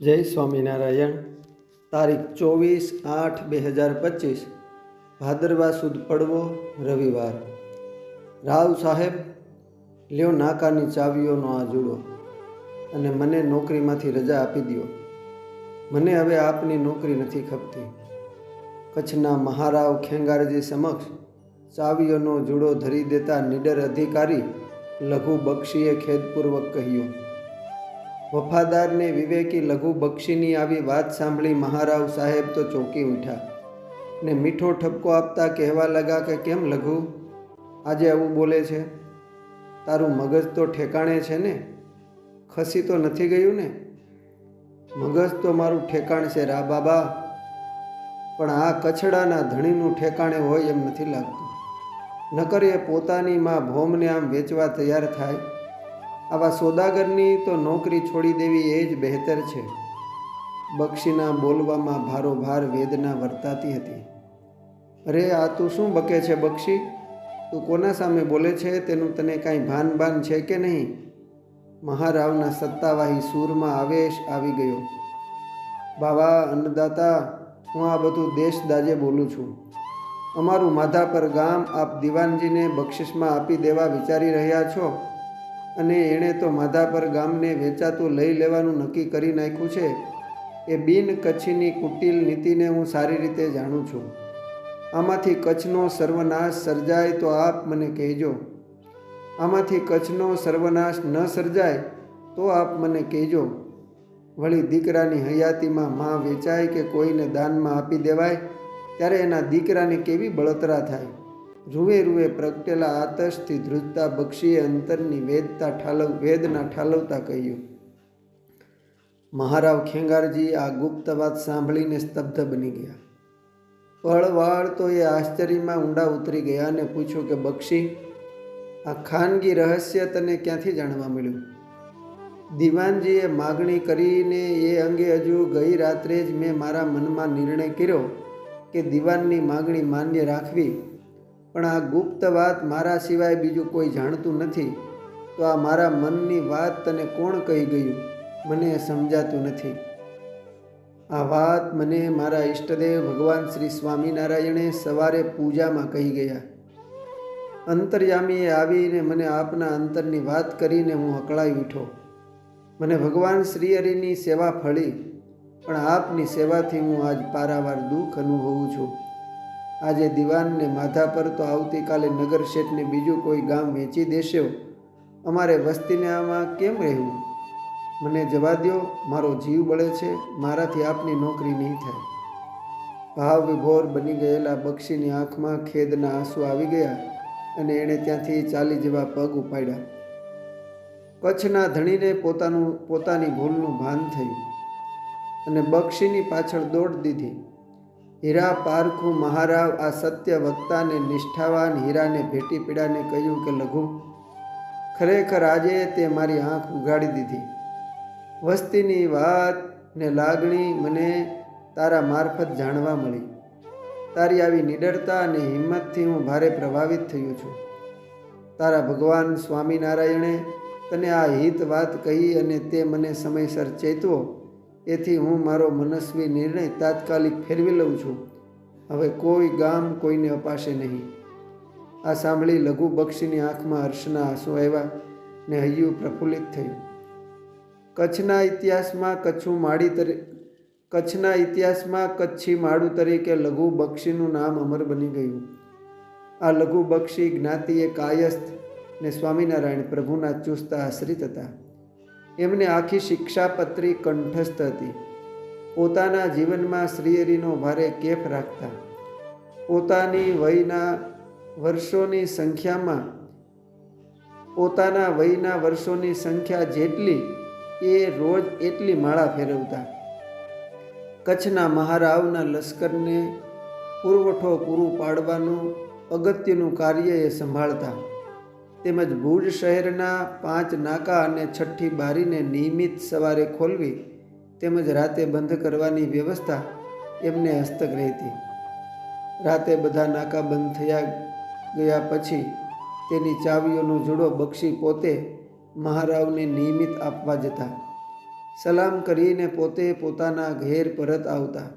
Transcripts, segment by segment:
જય સ્વામિનારાયણ. તારીખ ચોવીસ આઠ બે હજાર પચીસ, ભાદરવા સુદ પડવો રવિવાર. રાવ સાહેબ, લ્યો નાકાની ચાવીઓનો આ જુડો અને મને નોકરીમાંથી રજા આપી દ્યો. મને હવે આપની નોકરી નથી ખપતી. કચ્છના મહારાવ ખેંગારજી સમક્ષ ચાવીઓનો જુડો ધરી દેતા નીડર અધિકારી લઘુ બક્ષીએ ખેદપૂર્વક કહ્યું વફાદારને વિવેકી લઘુ બક્ષીની આવી વાત સાંભળી મહારાવ સાહેબ તો ચોંકી ઉઠ્યા ને મીઠો ઠપકો આપતા કહેવા લગા કે કેમ લઘુ? આજે આવું બોલે છે? તારું મગજ તો ઠેકાણે છે ને? ખસી તો નથી ગયું ને? મગજ તો મારું ઠેકાણ છે રા બાબા. પણ આ કચડાના ધણીનું ઠેકાણે હોય એમ નથી લાગતું. નકર એ પોતાની માં ભોમને આમ વેચવા તૈયાર થાય આવા સોદાગરની તો નોકરી છોડી દેવી એ જ બહેતર છે. બક્ષીના બોલવામાં ભારોભાર વેદના વર્તાતી હતી. અરે, આ તું શું બકે છે બક્ષી? તું કોના સામે બોલે છે? તેનું તને કાંઈ ભાન ભાન છે કે નહીં મહારાવના સત્તાવાહી સૂરમાં આવેશ આવી ગયો. બાવા, અન્નદાતા, હું આ બધું દેશ દાજે બોલું છું. અમારું માધાપર ગામ આપ દિવાનજીને બક્ષિસમાં આપી દેવા વિચારી રહ્યા છો? અને એણે તો માધાપર ગામને વેચાતું લઈ લેવાનું નક્કી કરી નાખ્યું છે. એ બિન કચ્છની કુટિલ નીતિને હું સારી રીતે જાણું છું. આમાંથી કચ્છનો સર્વનાશ સર્જાય તો આપ મને કહેજો. આમાંથી કચ્છનો સર્વનાશ ન સર્જાય તો આપ મને કહેજો. વળી દીકરાની હયાતીમાં માં વેચાય કે કોઈને દાનમાં આપી દેવાય, ત્યારે એના દીકરાને કેવી બળતરા થાય? રૂવે રૂવે પ્રગટેલા આતશથી ધ્રુજતા બક્ષીએ અંતરની વેદતા ઠાલવ, વેદના ઠાલવતા કહ્યું. મહારાવ ખેંગારજી આ ગુપ્ત વાત સાંભળીને સ્તબ્ધ બની ગયા. પળવાળ તો એ આશ્ચર્યમાં ઊંડા ઉતરી ગયા અને પૂછ્યું કે, બક્ષી, આ ખાનગી રહસ્ય તને ક્યાંથી જાણવા મળ્યું? દિવાનજીએ માગણી કરીને એ અંગે હજુ ગઈ રાત્રે જ મેં મારા મનમાં નિર્ણય કર્યો કે દિવાનની માગણી માન્ય રાખવી પણ આ ગુપ્ત વાત મારા સિવાય બીજું કોઈ જાણતું નથી. તો આ મારા મનની વાત તને કોણ કહી ગયું? મને સમજાતું નથી. આ વાત મને મારા ઈષ્ટદેવ ભગવાન શ્રી સ્વામિનારાયણે સવારે પૂજામાં કહી ગયા. અંતર્યામીએ આવીને મને આપના અંતરની વાત કરીને હું અકળાઈ ઉઠો. મને ભગવાન શ્રીહરિની સેવા ફળી, પણ આપની સેવાથી હું આજ પારાવાર દુઃખ અનુભવું છું. આજે દિવાનને માથા પર તો આવતીકાલે નગર શેઠને બીજું કોઈ ગામ વેચી દેશો અમારે વસ્તીને આમાં કેમ રહેવું? મને જવા દ્યો, મારો જીવ બળે છે, મારાથી આપની નોકરી નહીં થાય. ભાવ વિભોર બની ગયેલા બક્ષીની આંખમાં ખેદના આંસુ આવી ગયા અને એણે ત્યાંથી ચાલી જેવા પગ ઉપાડ્યા. કચ્છના ધણીને પોતાનું, પોતાની ભૂલનું ભાન થયું અને બક્ષીની પાછળ દોડ દીધી. હીરા પારખું મહારાવ આ સત્ય વક્તાને નિષ્ઠાવાન હીરાને ભેટી પીડાને કહ્યું કે, લઘુ, ખરેખર આજે તે મારી આંખ ઉગાડી દીધી. વસ્તીની વાત ને લાગણી મને તારા મારફત જાણવા મળી. તારી આવી નિડરતા અને હિંમતથી હું ભારે પ્રભાવિત થયું છું. તારા ભગવાન સ્વામિનારાયણે તને આ હિત વાત કહી અને તે મને સમયસર ચેતવો. એથી હું મારો મનસ્વી નિર્ણય તાત્કાલિક ફેરવી લઉં છું. હવે કોઈ ગામ કોઈને અપાશે નહીં. આ સાંભળી લઘુ બક્ષીની આંખમાં હર્ષના આંસુ આવ્યા ને હૈયું પ્રફુલ્લિત થયું. કચ્છના ઇતિહાસમાં કચ્છું માડી તરી, કચ્છના ઇતિહાસમાં કચ્છી માળું તરીકે લઘુ બક્ષીનું નામ અમર બની ગયું. આ લઘુ બક્ષી જ્ઞાતિએ કાયસ્થ ને સ્વામિનારાયણ પ્રભુના ચુસ્ત આશ્રિત હતા. એમને આખી શિક્ષાપત્રી કંઠસ્થ હતી. પોતાના જીવનમાં શ્રીહરિનો ભારે કેફ રાખતા. પોતાની વયના વર્ષોની સંખ્યામાં, પોતાના વયના વર્ષોની સંખ્યા જેટલી, એ રોજ એટલી માળા ફેરવતા. કચ્છના મહારાવના લશ્કરને પુરવઠો પૂરું પાડવાનું અગત્યનું કાર્ય એ સંભાળતા. તેમજ ભુજ શહેરના પાંચ નાકા અને છઠ્ઠી બારીને નિયમિત સવારે ખોલવી તેમજ રાતે બંધ કરવાની વ્યવસ્થા એમને હસ્તક રહેતી રાતે બધા નાકા બંધ થયા ગયા પછી તેની ચાવીઓનો જોડો બક્ષી પોતે મહારાવને નિયમિત આપવા જતા. સલામ કરીને પોતે પોતાના ઘેર પરત આવતા.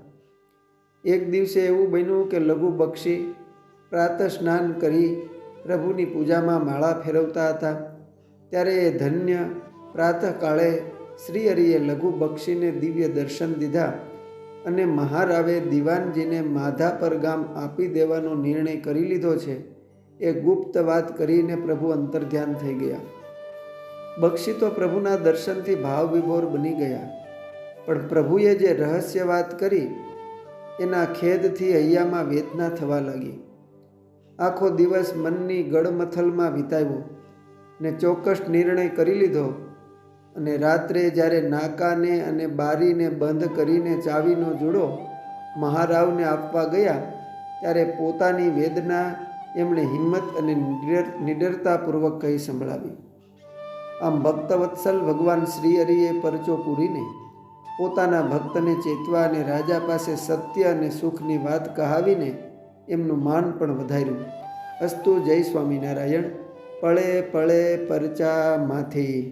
એક દિવસે એવું બન્યું કે લઘુ બક્ષી પ્રાતઃ સ્નાન કરી પ્રભુની પૂજામાં માળા ફેરવતા હતા. ત્યારે એ ધન્ય પ્રાતઃકાળે શ્રી હરિએ લઘુ બક્ષીને દિવ્ય દર્શન દીધા અને મહારાવે દિવાનજીને માધાપર ગામ આપી દેવાનો નિર્ણય કરી લીધો છે. એ ગુપ્ત વાત કરીને પ્રભુ અંતર્ધ્યાન થઈ ગયા. બક્ષી તો પ્રભુના દર્શનથી ભાવ વિભોર બની ગયા. પણ પ્રભુએ જે રહસ્ય વાત કરી, એના ખેદથી હૈયામાં વેદના થવા લાગી. આખો દિવસ મનની ગળમથલમાં વિતાવ્યો ને ચોક્કસ નિર્ણય કરી લીધો અને રાત્રે જ્યારે નાકાને અને બારીને બંધ કરીને ચાવીનો જુડો મહારાવને આપવા ગયા, ત્યારે પોતાની વેદના એમણે હિંમત અને નિડરતાપૂર્વક કહી સંભળાવી. આમ ભક્તવત્સલ ભગવાન શ્રીહરિએ પરચો પૂરીને પોતાના ભક્તને ચેતવા અને રાજા પાસે સત્ય અને સુખની વાત કહાવીને એમનું માન પણ વધાર્યું. અસ્તુ જય સ્વામિનારાયણ. પળે પળે પરચા માથે.